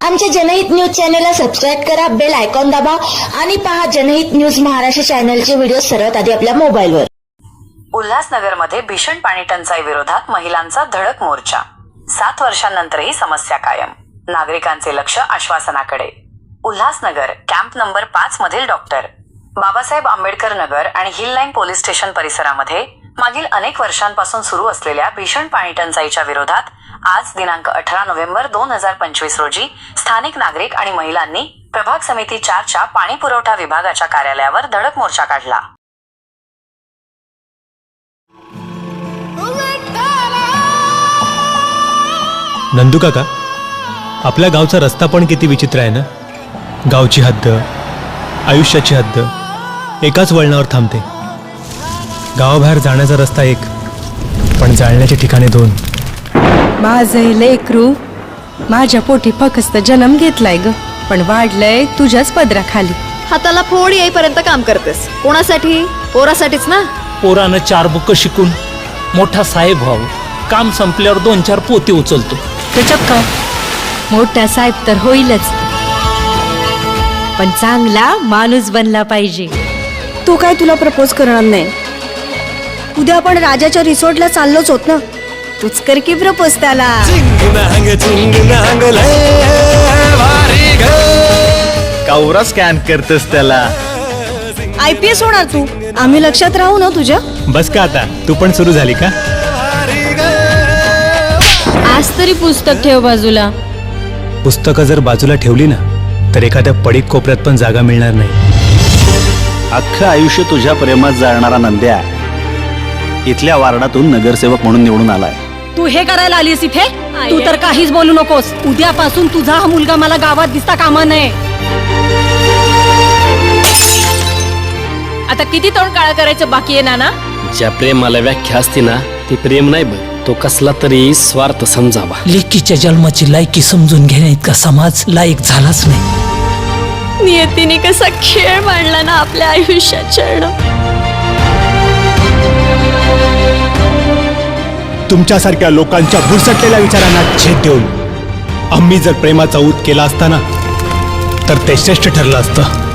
आमच्या जनहित न्यूज चॅनलला सबस्क्राईब करा बेल आयकॉन दाबा आणि पहा जनहित न्यूज महाराष्ट्र चॅनलचे व्हिडिओ सर्वात आधी आपल्या मोबाईलवर. उल्हासनगरमध्ये भीषण पाणी टंचाई विरोधात महिलांचा धडक मोर्चा. सात वर्षांनंतरही समस्या कायम. नागरिकांचे लक्ष आश्वासनाकडे. उल्हासनगर कॅम्प नंबर पाच मधील डॉक्टर बाबासाहेब आंबेडकर नगर आणि हिल लाईन पोलीस स्टेशन परिसरामध्ये मागील अनेक वर्षांपासून सुरू असलेल्या भीषण पाणी टंचाईच्या विरोधात आज दिनांक अठरा नोव्हेंबर दोन हजार पंचवीस रोजी स्थानिक नागरिक आणि महिलांनी प्रभाग समिती चारच्या पाणी पुरवठा विभागाच्या कार्यालयावर धडक मोर्चा काढला. नंदू काका आपल्या गावचा रस्ता पण किती विचित्र आहे ना? गावची हद्द आयुष्याची हद्द एकाच वळणावर थांबते. गावाबाहेर जाण्याचा रस्ता एक पण जाळण्याची ठिकाणे दोन. माझं लेकरू माझ्या पोटी फकस्त जन्म घेतलाय ग. पण वाढलंय तुझ्याच पदराखाली. हाताला फोड येईपर्यंत काम करतेस. कोणासाठी? पोरासाठीच ना? पोरानं चार बुक शिकून मोठा साहेब व्हावं. काम संपल्यावर दोन चार पोते उचलतो. त्याच्यात काय? मोठा साहेब तर होईलच. पण चांगला माणूस बनला पाहिजे. तो काय तुला प्रपोज करणार नाही? उद्या आपण राजाच्या रिसॉर्टला चाललोच होत ना? तूच कर की प्रपोज त्याला कावरा स्कॅन करतस त्याला. आय पी एस होणार तू. आम्ही लक्षात राहू ना तुझ्या. बस का आता? तू पण सुरू झाली का? आज तरी पुस्तक ठेव बाजूला. पुस्तकं जर बाजूला ठेवली ना तर एखाद्या पडीक कोपऱ्यात पण जागा मिळणार नाही. अख्खं आयुष्य तुझ्या प्रेमात जाणारा नंद्या इथल्या वार्डातून नगरसेवक म्हणून निवडून आलाय. तू हे करायला आलीस इथे? तू तर काहीच बोलू नकोस. उद्यापासून तुझा हा मुलगा मला गावात दिसता कामा नये. आता किती तोंड काळा करायचं बाकी आहे नाना? ज्या प्रेमाला व्याख्या असते ना ती प्रेम नाही बघ तो कसला तरी स्वार्थ समजावा. लेकीच्या जन्माची लायकी समजून घेण्या इतका समाज लायक झालाच नाही. नियतीने कसा खेळ मांडला ना आपल्या आयुष्यात तुमच्यासारख्या लोकांच्या भुरसटलेल्या विचारांना छेद देऊन आम्ही जर प्रेमाचा ऊत केला असता ना तर ते श्रेष्ठ ठरलं असतं.